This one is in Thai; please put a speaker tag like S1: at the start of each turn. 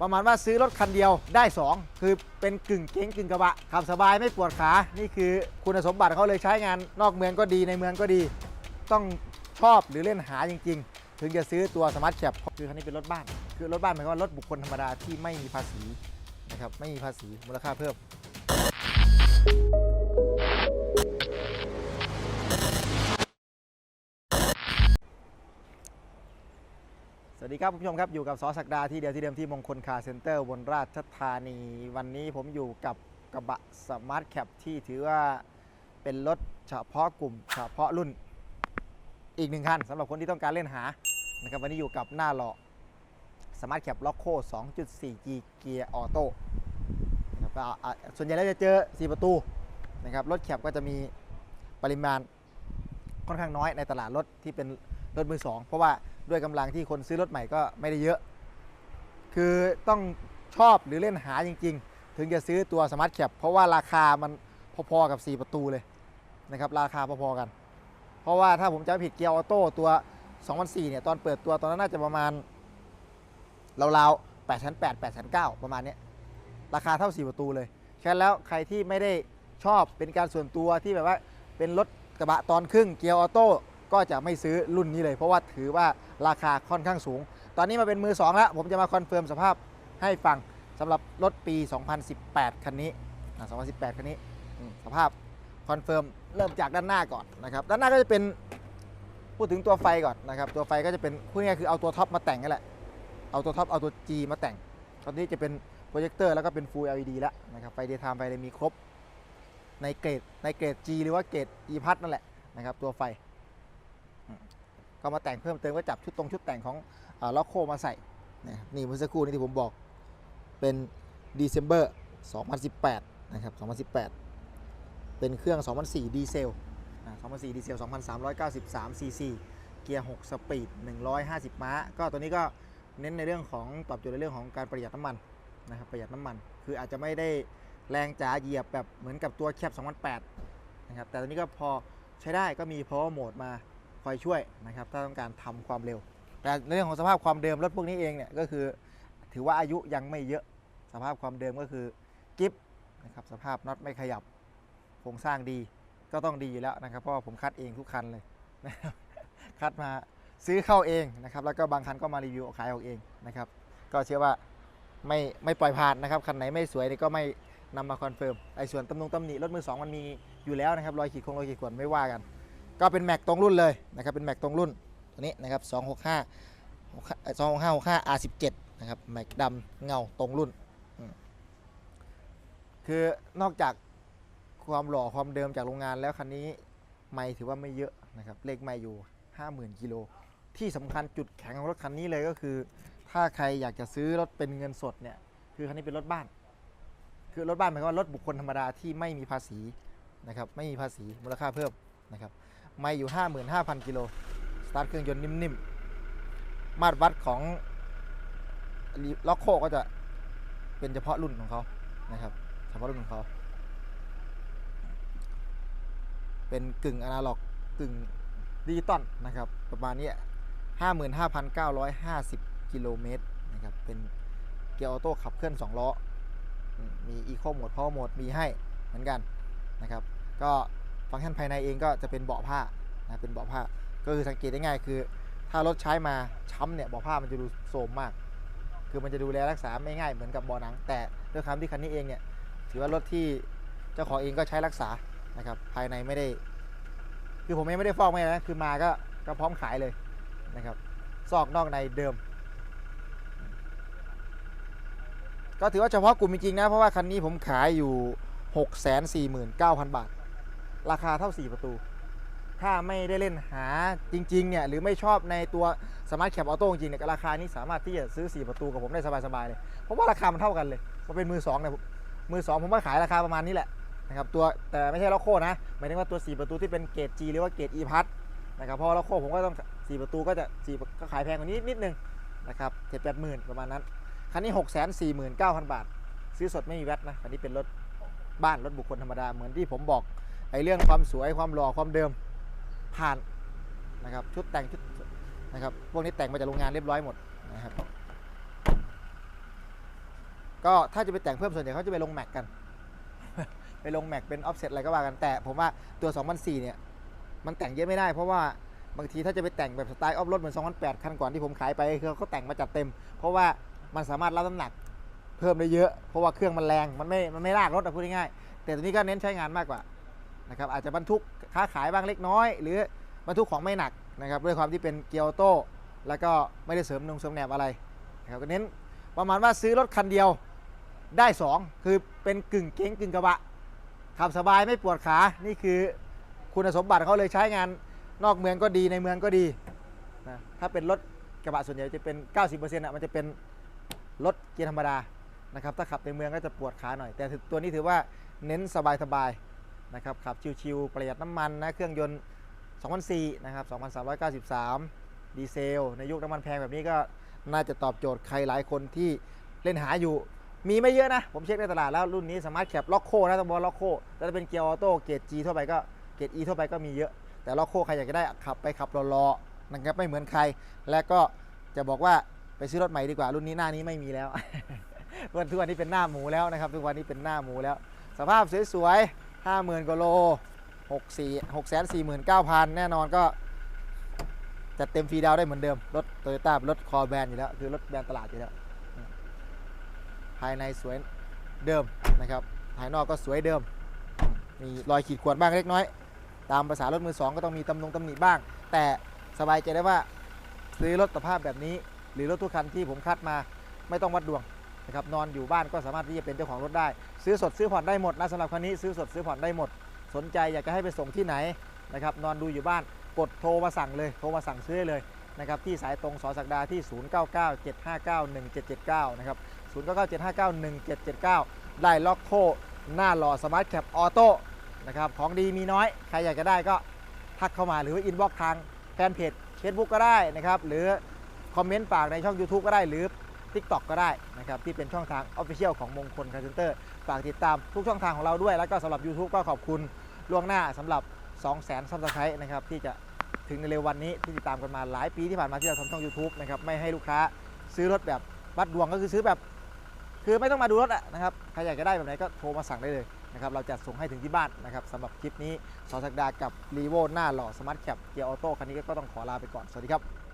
S1: ประมาณว่าซื้อรถคันเดียวได้ 2 คือเป็นกึ่งเก๋งกึ่งกระบะขับสบายไม่ปวดขา นี่คือคุณสมบัติเขาเลยใช้งานนอกเมืองก็ดีในเมืองก็ดี ต้องชอบหรือเล่นหาจริง ๆ ถึงจะซื้อตัวสมาร์ทแคปคือคันนี้เป็นรถบ้าน คือรถบ้านหมายความว่ารถบุคคลธรรมดาที่ไม่มีภาษีนะครับไม่มีภาษีมูลค่าเพิ่ม วัสดีครับคุณผู้ชมครับ อยู่กับสอศักดาที่เดียวที่เดิมที่มงคลคาร์เซ็นเตอร์บนราชธานี วันนี้ผมอยู่กับกระบะสมาร์ทแคปที่ถือว่าเป็นรถเฉพาะกลุ่มเฉพาะรุ่น อีกหนึ่งคันสำหรับคนที่ต้องการเล่นหานะครับวันนี้อยู่กับหน้าหล่อสมาร์ทแคปล็อกโค 2.4G เกียร์ออโต้นะครับส่วนใหญ่แล้วจะเจอ 4 ประตูนะครับรถแคปก็จะมีปริมาณค่อนข้างน้อยในตลาดรถที่เป็นรถมือสองเพราะว่า ด้วยกำลังที่คนซื้อรถใหม่ก็ไม่ได้เยอะ คือต้องชอบหรือเล่นหาจริง ๆ ถึงจะซื้อตัวสมาร์ทแคปเพราะว่าราคามันพอๆกับ 4 ประตูเลยนะครับราคาพอๆกัน เพราะว่าถ้าผมจำไม่ผิดเกียร์ออโต้ตัว2004เนี่ยตอนเปิดตัวตอนนั้นน่าจะประมาณราวๆ8 8 0 8 9 0ประมาณนี้ราคาเท่า 4 ประตูเลยฉะนั้นแล้วใครที่ไม่ได้ชอบเป็นการส่วนตัวที่แบบว่าเป็นรถกระบะตอนครึ่งเกียร์ออโต้ ก็จะไม่ซื้อรุ่นนี้เลย เพราะว่าถือว่าราคาค่อนข้างสูง ตอนนี้มาเป็นมือ 2 แล้ว ผมจะมาคอนเฟิร์มสภาพให้ฟังสำหรับรถปี 2018 คันนี้อะ2018 คันนี้สภาพคอนเฟิร์มเริ่มจากด้านหน้าก่อนนะครับ ด้านหน้าก็จะเป็นพูดถึงตัวไฟก่อนนะครับตัวไฟก็จะเป็นพูดง่ายคือเอาตัวท็อปมาแต่งนั่นแหละเอาตัวท็อปเอาตัว G มาแต่ง ตอนนี้จะเป็นโปรเจคเตอร์แล้วก็เป็น Full LED แล้วนะครับไฟเดย์ไทม์ไฟเลยมีครบในเกรดในเกรด G หรือว่าเกรด E พัทนั่นแหละนะครับตัวไฟ ก็มาแต่งเพิ่มเติมก็จับชุดตรงชุดแต่งของล็อกโคมาใส่นี่เมื่อสักครู่นี้ที่ผมบอกเป็น December 2018 นะครับ 2018 เป็นเครื่อง 2004 ดีเซล 2004 ดีเซล 2,393ซีซีเกียร์ 6 สปีด 150 ม้า ก็ตัวนี้ก็เน้นในเรื่องของตอบโจทย์ในเรื่องของการประหยัดน้ำมันนะครับประหยัดน้ำมัน คืออาจจะไม่ได้แรงจ๋าเหยียบแบบเหมือนกับตัวแคป2008 นะครับ แต่ตัวนี้ก็พอใช้ได้ก็มี power mode มา คอยช่วยนะครับถ้าต้องการทำความเร็ว แต่ในเรื่องของสภาพความเดิมรถพวกนี้เองเนี่ยก็คือถือว่าอายุยังไม่เยอะสภาพความเดิมก็คือกิฟนะครับสภาพน็อตไม่ขยับโครงสร้างดีก็ต้องดีอยู่แล้วนะครับ เพราะว่าผมคัดเองทุกคันเลยนะครับคัดมาซื้อเข้าเองนะครับ แล้วก็บางคันก็มารีวิวขายออกเองนะครับ ก็เชื่อว่าไม่ไม่ปล่อยผ่านนะครับคันไหนไม่สวยนี่ก็ไม่นำมาคอนเฟิร์มไอ้ส่วนตำนงตำหนิรถมือสองมันมีอยู่แล้วนะครับรอยขีดคงรอยขีดข่วนไม่ว่ากัน ก็เป็นแม็กตรงรุ่นเลยนะครับเป็นแม็กตรงรุ่นตัวนี้นะครับ265 265 R17 นะครับแม็กดำเงาตรงรุ่น คือนอกจากความหล่อความเดิมจากโรงงานแล้วคันนี้ไม่ถือว่าไม่เยอะนะครับเลขไม่อยู่ 50,000กิโลที่สำคัญจุดแข็งของรถคันนี้เลยก็คือ ถ้าใครอยากจะซื้อรถเป็นเงินสดเนี่ยคือคันนี้เป็นรถบ้าน คือรถบ้านหมายความว่ารถบุคคลธรรมดาที่ไม่มีภาษีนะครับไม่มีภาษีมูลค่าเพิ่มนะครับ ไม่อยู่ 55,000 กิโล สตาร์ทเครื่องยนต์นิ่มๆ มาตรวัดของล็อกโคก็จะเป็นเฉพาะรุ่นของเขานะครับ เฉพาะรุ่นของเขา เป็นกึ่งอนาล็อกกึ่งดิจิตอลนะครับ ประมาณนี้ 55,950 กิโลเมตรนะครับ เป็นเกียร์ออโต้ขับเคลื่อน 2 ล้อมมีอีโคโหมดพาวโหมดมีให้เหมือนกันนะครับ ก็ ฟังก์ชันภายในเองก็จะเป็นเบาะผ้านะเป็นเบาะผ้า ก็คือสังเกตได้ง่ายคือ ถ้ารถใช้มาช้ำเนี่ยเบาะผ้ามันจะดูโทรมมาก คือมันจะดูแลรักษาไม่ง่ายเหมือนกับเบาะหนัง แต่ด้วยความที่คันนี้เองเนี่ยถือว่ารถที่เจ้าของเองก็ใช้รักษานะครับภายในไม่ได้ คือผมเองไม่ได้ฟอกไม่นะคือมาก็ก็พร้อมขายเลยนะครับซอกนอกในเดิม ก็ถือว่าเฉพาะกลุ่มจริงๆนะเพราะว่าคันนี้ผมขายอยู่ 649,000 บาท ราคาเท่า 4 ประตู ถ้าไม่ได้เล่นหาจริงๆเนี่ยหรือไม่ชอบในตัวสมาร์ทแคปออโต้จริงเนี่ยราคานี้สามารถที่จะซื้อ 4 ประตูกับผมได้สบายๆเลยเพราะว่าราคามันเท่ากันเลยมันเป็นมือ2เนี่ยมือ2ผมว่าขายราคาประมาณนี้แหละนะครับตัวแต่ไม่ใช่ล็อกโคนะหมายถึงว่าตัว 4 ประตูที่เป็นเกรด G หรือว่าเกรด E พัทนะครับเพราะล็อกโคผมก็ต้อง 4 ประตูก็จะ4ก็ขายแพงกว่านี้นิดนึงนะครับเจ็ดแปดหมื่นประมาณนั้นคันนี้ 6 4 9 0 0 0 บาท ซื้อสดไม่มีแวตนะคันนี้เป็นรถบ้านรถบุคคลธรรมดา เหมือนที่ผมบอก เรื่องความสวยความหล่อความเดิมผ่านนะครับชุดแต่งชุดนะครับพวกนี้แต่งมาจากโรงงานเรียบร้อยหมดนะครับก็ถ้าจะไปแต่งเพิ่มส่วนใหญ่เขาจะไปลงแม็กกัน ไปลงแม็กเป็นออฟเซตอะไรก็ว่ากันแต่ผมว่าตัว 2004 เนี่ยมันแต่งเยอะไม่ได้เพราะว่าบางทีถ้าจะไปแต่งแบบสไตล์ออฟรถเหมือน 2008 คันก่อนที่ผมขายไปคือเขาแต่งมาจัดเต็ม เพราะว่ามันสามารถรับน้ำหนักเพิ่มได้เยอะ เพราะว่าเครื่องมันแรง มันไม่ มันไม่ลากรถอะพูดง่ายๆ แต่ตัวนี้ก็เน้นใช้งานมากกว่า นะครับอาจจะบรรทุกค้าขายบ้างเล็กน้อย หรือบรรทุกของไม่หนักนะครับด้วยความที่เป็นเกียร์ออโต้แล้วก็ไม่ได้เสริมนงเสริมแหนบอะไรนะครับก็เน้นประมาณว่าซื้อรถคันเดียวได้ 2 คือเป็นกึ่งเก๋งกึ่งกระบะขับสบายไม่ปวดขานี่คือคุณสมบัติเขาเลยใช้งานนอกเมืองก็ดีในเมืองก็ดีนะถ้าเป็นรถกระบะส่วนใหญ่จะเป็น 90%อะมันจะเป็นรถเกียร์ธรรมดานะครับถ้าขับในเมืองก็จะปวดขาหน่อย แต่ตัวนี้ถือว่าเน้นสบายๆ นะครับขับชิวๆประหยัดน้ำมันนะเครื่องยนต์2004นะครับ2393 ดีเซล ในยุคน้ำมันแพงแบบนี้ก็น่าจะตอบโจทย์ใครหลายคนที่เล่นหาอยู่ มีไม่เยอะนะ ผมเช็คในตลาดแล้วรุ่นนี้สามารถแคปล็อกโคนะต้องบอกล็อกโคแต่ถ้าเป็นเกียร์ออโต้เกียร์ G ทั่วไปก็เกียร์ E ทั่วไปก็มีเยอะ แต่ล็อกโคใครอยากจะได้ขับไปขับรอๆนะครับไม่เหมือนใคร และก็จะบอกว่าไปซื้อรถใหม่ดีกว่ารุ่นนี้หน้านี้ไม่มีแล้ววันทุกวันนี้เป็นหน้าหมูแล้วนะครับทุกวันนี้เป็นหน้าหมูแล้ว สภาพสวยๆ 50,000กว่าโล6 4 6 4 9 0 0 0 แน่นอนก็จัดเต็มฟรีดาวได้เหมือนเดิม รถโตโยต้ารถคอแบรนด์อยู่แล้ว คือรถแบรนด์ตลาดอยู่แล้ว ภายในสวยเดิมนะครับ ภายนอกก็สวยเดิม มีรอยขีดข่วนบ้างเล็กน้อย ตามภาษารถมือสองก็ต้องมีตำนงตำหนิบ้าง แต่สบายใจได้ว่าซื้อรถสภาพแบบนี้ หรือรถทุกคันที่ผมคัดมาไม่ต้องวัดดวงนะครับนอนอยู่บ้านก็สามารถที่จะเป็นเจ้าของรถได้ ซื้อสดซื้อผ่อนได้หมดนะสำหรับคันนี้ซื้อสดซื้อผ่อนได้หมด สนใจอยากจะให้ไปส่งที่ไหนนะครับนอนดูอยู่บ้านกดโทรมาสั่งเลยโทรมาสั่งซื้อได้เลยนะครับที่สายตรงสอสักดาที่ 0997591779 นะครับ 0997591779 ได้ล็อกโคหน้าหล่อสมาร์ทแคปออโต้นะครับของดีมีน้อย ใครอยากจะได้ก็ทักเข้ามาหรือว่าอินบ็อกซ์ทางแฟนเพจ Facebook ก็ได้นะครับ หรือคอมเมนต์ฝากในช่อง YouTube ก็ได้หรือ TikTok ก็ได้นะครับที่เป็นช่องทาง Official ของมงคลคาร์เซนเตอร์ฝากติดตามทุกช่องทางของเราด้วย แล้วก็สำหรับ YouTube ก็ขอบคุณล่วงหน้าสำหรับ 2 0 0 0 0 0ซับสไครต์นะครับที่จะถึงในเร็ววันนี้ที่ติดตามกันมาหลายปีที่ผ่านมาที่เราทำช่อง YouTube นะครับไม่ให้ลูกค้าซื้อรถแบบวัดดวงก็คือซื้อแบบ คือไม่ต้องมาดูรถอะนะครับใครอยากจะได้แบบไหนก็โทรมาสั่งได้เลยนะครับเราจะส่งให้ถึงที่บ้านนะครับสำหรับคลิปนี้สอสักดากับรีโวหน้าหล่อสมาร์ทแคปเกียร์ออโต้คันนี้ก็ต้องขอลาไปก่อนสวัสดีครับ